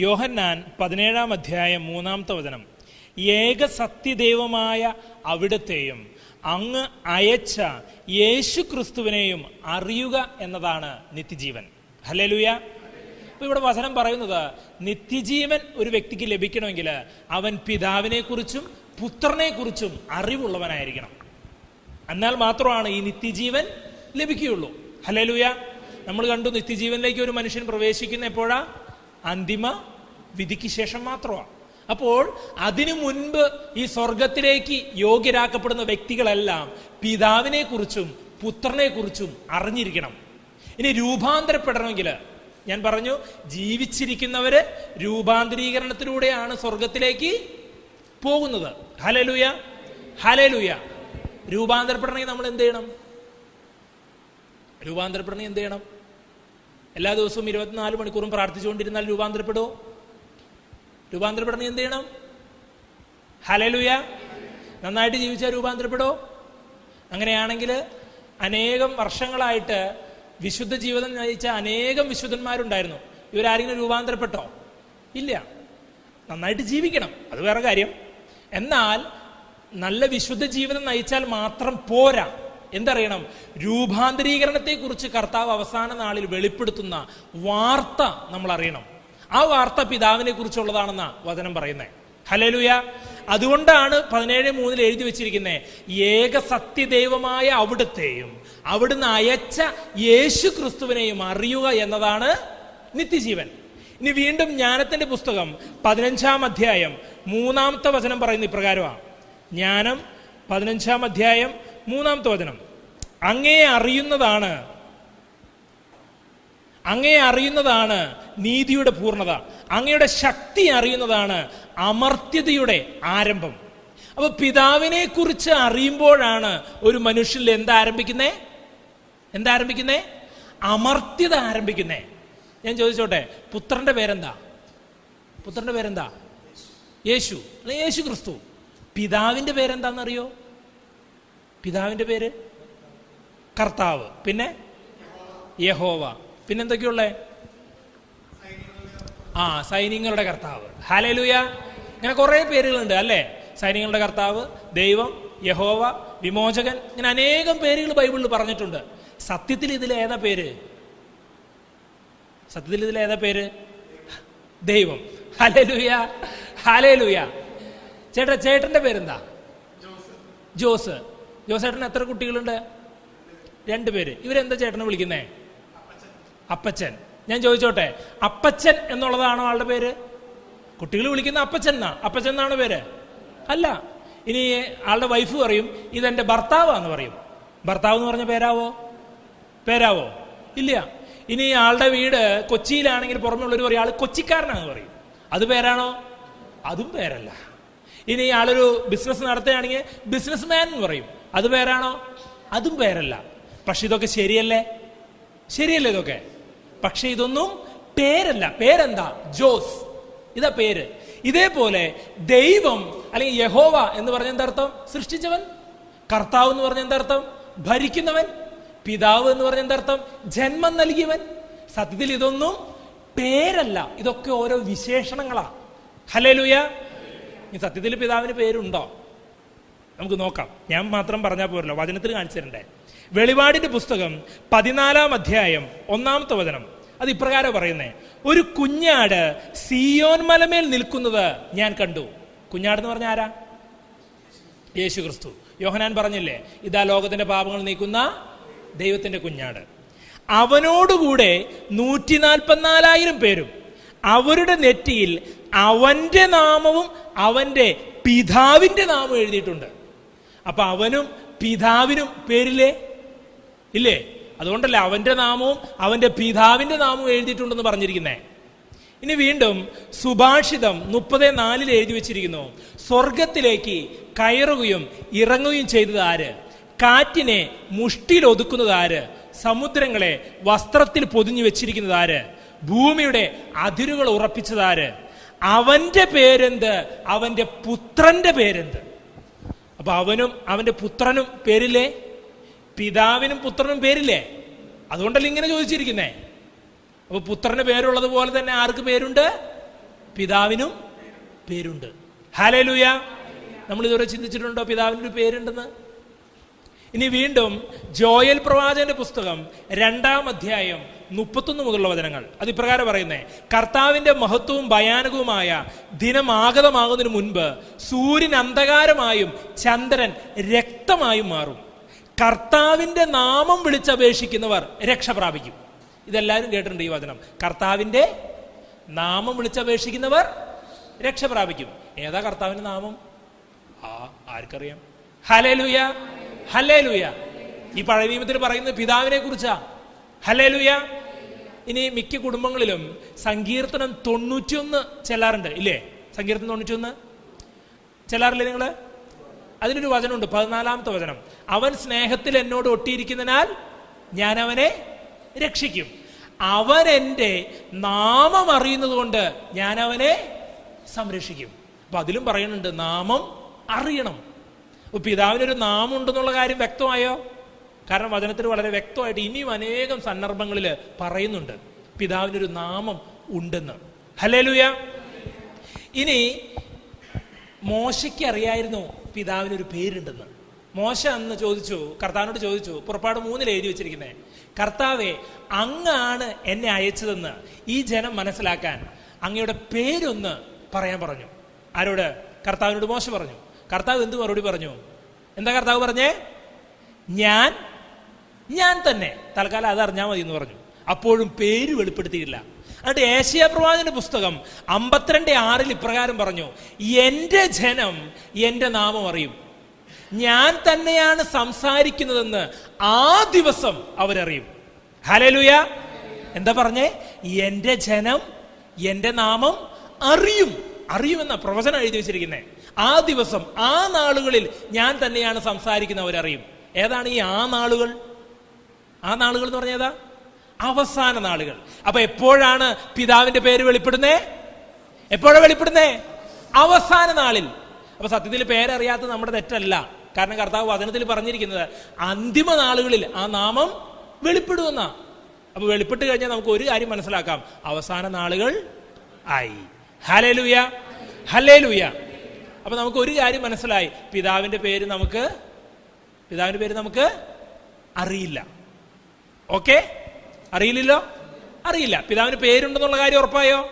യോഹന്നാൻ പതിനേഴാം അധ്യായം മൂന്നാമത്തെ വചനം. ഏക സത്യദൈവമായ അവിടുത്തെയും അങ്ങ് അയച്ച യേശു ക്രിസ്തുവിനെയും അറിയുക എന്നതാണ് നിത്യജീവൻ. ഹലലുയ അപ്പൊ ഇവിടെ വചനം പറയുന്നത് നിത്യജീവൻ ഒരു വ്യക്തിക്ക് ലഭിക്കണമെങ്കിൽ അവൻ പിതാവിനെ കുറിച്ചും പുത്രനെ കുറിച്ചും അറിവുള്ളവനായിരിക്കണം. എന്നാൽ മാത്രമാണ് ഈ നിത്യജീവൻ ലഭിക്കുകയുള്ളൂ. ഹലലുയ നമ്മൾ കണ്ടു നിത്യജീവനിലേക്ക് ഒരു മനുഷ്യൻ പ്രവേശിക്കുന്ന എപ്പോഴാ? അന്തിമ വിധിക്ക് ശേഷം മാത്രമാണ്. അപ്പോൾ അതിനു മുൻപ് ഈ സ്വർഗത്തിലേക്ക് യോഗ്യരാക്കപ്പെടുന്ന വ്യക്തികളെല്ലാം പിതാവിനെ കുറിച്ചും പുത്രനെ കുറിച്ചും അറിഞ്ഞിരിക്കണം. ഇനി രൂപാന്തരപ്പെടണമെങ്കിൽ ഞാൻ പറഞ്ഞു ജീവിച്ചിരിക്കുന്നവര് രൂപാന്തരീകരണത്തിലൂടെയാണ് സ്വർഗത്തിലേക്ക് പോകുന്നത്. ഹലലുയ ഹലലുയ രൂപാന്തരപ്പെടണമെങ്കിൽ നമ്മൾ എന്ത് ചെയ്യണം? രൂപാന്തരപ്പെടണമെങ്കിൽ എന്ത് ചെയ്യണം? എല്ലാ ദിവസവും ഇരുപത്തിനാല് മണിക്കൂറും പ്രാർത്ഥിച്ചുകൊണ്ടിരുന്നാൽ രൂപാന്തരപ്പെടുമോ രൂപാന്തരപ്പെടണമെങ്കിൽ എന്ത് ചെയ്യണം? ഹലലുയ നന്നായിട്ട് ജീവിച്ചാൽ രൂപാന്തരപ്പെടുമോ അങ്ങനെയാണെങ്കിൽ അനേകം വർഷങ്ങളായിട്ട് വിശുദ്ധ ജീവിതം നയിച്ച അനേകം വിശുദ്ധന്മാരുണ്ടായിരുന്നു. ഇവരാരെങ്കിലും രൂപാന്തരപ്പെട്ടോ? ഇല്ല. നന്നായിട്ട് ജീവിക്കണം. അത് വേറെ കാര്യം. എന്നാൽ നല്ല വിശുദ്ധ ജീവിതം നയിച്ചാൽ മാത്രം പോരാ. എന്തറിയണം? രൂപാന്തരീകരണത്തെക്കുറിച്ച് കർത്താവ് അവസാന നാളിൽ വെളിപ്പെടുത്തുന്ന വാർത്ത നമ്മൾ അറിയണം ആ വാർത്ത പിതാവിനെ കുറിച്ചുള്ളതാണെന്ന വചനം പറയുന്നത് ഹലലുയ അതുകൊണ്ടാണ് പതിനേഴ് മൂന്നിൽ എഴുതി വെച്ചിരിക്കുന്നത് ഏക സത്യദൈവമായ അവിടുത്തെയും അവിടുന്ന് അയച്ച യേശു ക്രിസ്തുവിനെയും അറിയുക എന്നതാണ് നിത്യജീവൻ. ഇനി വീണ്ടും ജ്ഞാനത്തിന്റെ പുസ്തകം പതിനഞ്ചാം അധ്യായം മൂന്നാമത്തെ വചനം പറയുന്ന ഇപ്രകാരമാണ് ജ്ഞാനം പതിനഞ്ചാം അധ്യായം മൂന്നാമത്തെ വചനം. അങ്ങേ അറിയുന്നതാണ് അങ്ങയെ അറിയുന്നതാണ് നീതിയുടെ പൂർണത. അങ്ങയുടെ ശക്തി അറിയുന്നതാണ് അമർത്യതയുടെ ആരംഭം. അപ്പൊ പിതാവിനെ കുറിച്ച് അറിയുമ്പോഴാണ് ഒരു മനുഷ്യനിൽ എന്താരംഭിക്കുന്നേ എന്താരംഭിക്കുന്നേ അമർത്യത ആരംഭിക്കുന്നേ. ഞാൻ ചോദിച്ചോട്ടെ പുത്രന്റെ പേരെന്താ? പുത്രന്റെ പേരെന്താ? യേശു. അല്ലെ യേശു ക്രിസ്തു. പിതാവിന്റെ പേരെന്താണെന്നറിയോ പിതാവിന്റെ പേര്? കർത്താവ്. പിന്നെ? യഹോവ. പിന്നെന്തൊക്കെയുള്ളേ? ആ സൈനികങ്ങളുടെ കർത്താവ്. ഹാലലൂയ ഇങ്ങനെ കുറേ പേരുകളുണ്ട് അല്ലേ? സൈനികങ്ങളുടെ കർത്താവ് ദൈവം യഹോവ വിമോചകൻ ഇങ്ങനെ അനേകം പേരുകൾ ബൈബിളിൽ പറഞ്ഞിട്ടുണ്ട്. സത്യത്തിൽ ഇതിൽ ഏതാ പേര്? സത്യത്തിൽ ഇതിൽ ഏതാ പേര്? ദൈവം. ഹലലുയ ഹലലുയ ചേട്ടാ ചേട്ടന്റെ പേരെന്താ? ജോസ്. ജോസ്. ചേട്ടന് എത്ര കുട്ടികളുണ്ട്? രണ്ടുപേര് ഇവരെന്താ ചേട്ടനെ വിളിക്കുന്നേ? അപ്പച്ചൻ. ഞാൻ ചോദിച്ചോട്ടെ അപ്പച്ചൻ എന്നുള്ളതാണോ ആളുടെ പേര്? കുട്ടികൾ വിളിക്കുന്ന അപ്പച്ചൻ എന്നാ? അപ്പച്ചൻ എന്നാണ് പേര്? അല്ല. ഇനി ആളുടെ വൈഫ് പറയും ഇതെന്റെ ഭർത്താവാന്ന് പറയും. ഭർത്താവ് എന്ന് പറഞ്ഞ പേരാവോ? പേരാവോ? ഇല്ല. ഇനി ആളുടെ വീട് കൊച്ചിയിലാണെങ്കിൽ പുറമെയുള്ളവർ പറയും ആൾ കൊച്ചിക്കാരനാന്ന് പറയും. അത് പേരാണോ? അതും പേരല്ല. ഇനി ആളൊരു ബിസിനസ് നടത്തുകയാണെങ്കിൽ ബിസിനസ് മാൻ എന്ന് പറയും. അത് പേരാണോ? അതും പേരല്ല. പക്ഷെ ഇതൊക്കെ ശരിയല്ലേ? ശരിയല്ലേ ഇതൊക്കെ? പക്ഷെ ഇതൊന്നും പേരല്ല. പേരെന്താ? ജോസ്. ഇതാ പേര്. ഇതേപോലെ ദൈവം അല്ലെങ്കിൽ യഹോവ എന്ന് പറഞ്ഞ എന്താർത്ഥം സൃഷ്ടിച്ചവൻ. കർത്താവ് എന്ന് പറഞ്ഞ എന്താർത്ഥം ഭരിക്കുന്നവൻ. പിതാവ് എന്ന് പറഞ്ഞ എന്താർത്ഥം ജന്മം നൽകിയവൻ. സത്യത്തിൽ ഇതൊന്നും പേരല്ല. ഇതൊക്കെ ഓരോ വിശേഷണങ്ങളാ. ഹലേലുയ ഈ സത്യത്തിൽ പിതാവിന് പേരുണ്ടോ? നമുക്ക് നോക്കാം. ഞാൻ മാത്രം പറഞ്ഞാൽ പോരല്ലോ. വചനത്തിൽ കാണിച്ചു തരണ്ടേ? വെളിപാടിന്റെ പുസ്തകം പതിനാലാം അധ്യായം ഒന്നാമത്തെ വചനം. അത് ഇപ്രകാരം പറയുന്നേ. ഒരു കുഞ്ഞാട് സിയോൻ മലമേൽ നിൽക്കുന്നത് ഞാൻ കണ്ടു. കുഞ്ഞാട് എന്ന് പറഞ്ഞ ആരാ? യേശു ക്രിസ്തു യോഹനാൻ പറഞ്ഞില്ലേ ഇതാ ലോകത്തിന്റെ പാപങ്ങൾ നീക്കുന്ന ദൈവത്തിന്റെ കുഞ്ഞാട്. അവനോടുകൂടെ നൂറ്റി നാൽപ്പത്തിനാലായിരം പേരും അവരുടെ നെറ്റിയിൽ അവന്റെ നാമവും അവന്റെ പിതാവിന്റെ നാമവും എഴുതിയിട്ടുണ്ട്. അപ്പൊ അവനും പിതാവിനും പേരില്ലേ? ഇല്ലേ? അതുകൊണ്ടല്ല അവന്റെ നാമവും അവന്റെ പിതാവിന്റെ നാമവും എഴുതിയിട്ടുണ്ടെന്ന് പറഞ്ഞിരിക്കുന്നേ. ഇനി വീണ്ടും സുഭാഷിതം മുപ്പത് നാലിൽ എഴുതി വെച്ചിരിക്കുന്നു. സ്വർഗത്തിലേക്ക് കയറുകയും ഇറങ്ങുകയും ചെയ്തത് ആര്? കാറ്റിനെ മുഷ്ടിയിൽ ഒതുക്കുന്നത് ആര്? സമുദ്രങ്ങളെ വസ്ത്രത്തിൽ പൊതിഞ്ഞു വെച്ചിരിക്കുന്നത് ആര്? ഭൂമിയുടെ അതിരുകൾ ഉറപ്പിച്ചത് ആര്? അവന്റെ പേരെന്ത്? അവന്റെ പുത്രന്റെ പേരെന്ത്? അപ്പൊ അവനും അവന്റെ പുത്രനും പേരില്ലേ? പിതാവിനും പുത്രനും പേരില്ലേ? അതുകൊണ്ടല്ലേ ഇങ്ങനെ ചോദിച്ചിരിക്കുന്നേ. അപ്പൊ പുത്രന് പേരുള്ളത് പോലെ തന്നെ ആർക്ക് പേരുണ്ട്? പിതാവിനും പേരുണ്ട്. ഹാലേലൂയ നമ്മൾ ഇതുവരെ ചിന്തിച്ചിട്ടുണ്ടോ പിതാവിനൊരു പേരുണ്ടെന്ന്? ഇനി വീണ്ടും ജോയൽ പ്രവാചകന്റെ പുസ്തകം രണ്ടാം അധ്യായം മുപ്പത്തൊന്ന് മുതലുള്ള വചനങ്ങൾ. അത് ഇപ്രകാരം പറയുന്നേ കർത്താവിന്റെ മഹത്വവും ഭയാനകവുമായ ദിനം ആഗതമാകുന്നതിന് മുൻപ് സൂര്യൻ അന്ധകാരമായും ചന്ദ്രൻ രക്തമായും മാറും. കർത്താവിന്റെ നാമം വിളിച്ചപേക്ഷിക്കുന്നവർ രക്ഷ പ്രാപിക്കും. ഇതെല്ലാവരും കേട്ടിട്ടുണ്ട് ഈ വചനം. കർത്താവിന്റെ നാമം വിളിച്ചപേക്ഷിക്കുന്നവർ രക്ഷ പ്രാപിക്കും. ഏതാ കർത്താവിന്റെ നാമം? ആ ആർക്കറിയാം? ഹലേലുയ ഹലേലുയ ഈ പഴയ നിയമത്തിൽ പറയുന്നത് പിതാവിനെ കുറിച്ചാ ഹലേലുയ ഇനി മിക്ക കുടുംബങ്ങളിലും സങ്കീർത്തനം തൊണ്ണൂറ്റിയൊന്ന് ചെല്ലാറുണ്ട്. ഇല്ലേ? സങ്കീർത്തനം തൊണ്ണൂറ്റിയൊന്ന്. ചെല്ലാറില്ലേ നിങ്ങൾ അതിനൊരു വചനമുണ്ട് പതിനാലാമത്തെ വചനം. അവൻ സ്നേഹത്തിൽ എന്നോട് ഒട്ടിയിരിക്കുന്നതിനാൽ ഞാൻ അവനെ രക്ഷിക്കും. അവൻ എന്റെ നാമം അറിയുന്നത് കൊണ്ട് ഞാൻ അവനെ സംരക്ഷിക്കും. അപ്പൊ അതിലും പറയുന്നുണ്ട് നാമം അറിയണം. അപ്പൊ പിതാവിനൊരു നാമം ഉണ്ടെന്നുള്ള കാര്യം വ്യക്തമായോ? കാരണം വചനത്തിൽ വളരെ വ്യക്തമായിട്ട് ഇനിയും അനേകം സന്ദർഭങ്ങളിൽ പറയുന്നുണ്ട് പിതാവിനൊരു നാമം ഉണ്ടെന്ന്. ഹലേലുയ ഇനി മോശയ്ക്ക് അറിയായിരുന്നു പിതാവിനൊരു പേരുണ്ടെന്ന്. മോശ അന്ന് ചോദിച്ചു കർത്താവിനോട് ചോദിച്ചു പുറപ്പാട് മൂന്നിൽ എഴുതി വെച്ചിരിക്കുന്നത് കർത്താവെ അങ്ങാണ് എന്നെ അയച്ചതെന്ന് ഈ ജനം മനസ്സിലാക്കാൻ അങ്ങയുടെ പേരൊന്ന് പറയാൻ പറഞ്ഞു. ആരോട്? കർത്താവിനോട് മോശ പറഞ്ഞു. കർത്താവ് എന്ത് മറുപടി പറഞ്ഞു? എന്താ കർത്താവ് പറഞ്ഞേ? ഞാൻ ഞാൻ തന്നെ. തൽക്കാലം അത് അറിഞ്ഞാൽ മതി എന്ന് പറഞ്ഞു. അപ്പോഴും പേര് വെളിപ്പെടുത്തിയില്ല. എന്നിട്ട് ഏഷ്യ പ്രവാചന പുസ്തകം അമ്പത്തിരണ്ട് ആറിൽ ഇപ്രകാരം പറഞ്ഞു എന്റെ ജനം എന്റെ നാമം അറിയും. ഞാൻ തന്നെയാണ് സംസാരിക്കുന്നതെന്ന് ആ ദിവസം അവരറിയും. ഹലലുയ എന്താ പറഞ്ഞേ? എന്റെ ജനം എന്റെ നാമം അറിയും. അറിയുമെന്ന പ്രവചനം എഴുതി വെച്ചിരിക്കുന്നത് ആ ദിവസം ആ നാളുകളിൽ ഞാൻ തന്നെയാണ് സംസാരിക്കുന്നവരറിയും ഏതാണ് ഈ ആ നാളുകൾ? ആ നാളുകൾ എന്ന് പറഞ്ഞതാ അവസാന നാളുകൾ. അപ്പൊ എപ്പോഴാണ് പിതാവിന്റെ പേര് വെളിപ്പെടുന്നേ? എപ്പോഴാണ് വെളിപ്പെടുന്നേ? അവസാന നാളിൽ. അപ്പൊ സത്യത്തിൽ പേരറിയാത്തത് നമ്മുടെ തെറ്റല്ല. കാരണം കർത്താവ് വചനത്തിൽ പറഞ്ഞിരിക്കുന്നത് അന്തിമ നാളുകളിൽ ആ നാമം വെളിപ്പെടുമെന്നാ. അപ്പൊ വെളിപ്പെട്ട് കഴിഞ്ഞാൽ നമുക്ക് ഒരു കാര്യം മനസ്സിലാക്കാം. അവസാന നാളുകൾ ആയി. ഹലേ ലൂയ ഹലേ ലൂയ അപ്പൊ നമുക്ക് ഒരു കാര്യം മനസ്സിലായി. പിതാവിന്റെ പേര് നമുക്ക് പിതാവിന്റെ പേര് നമുക്ക് അറിയില്ല. ഓക്കെ? അറിയില്ലല്ലോ? അറിയില്ല. പിതാവിന് പേരുണ്ടെന്നുള്ള കാര്യം ഉറപ്പായോ?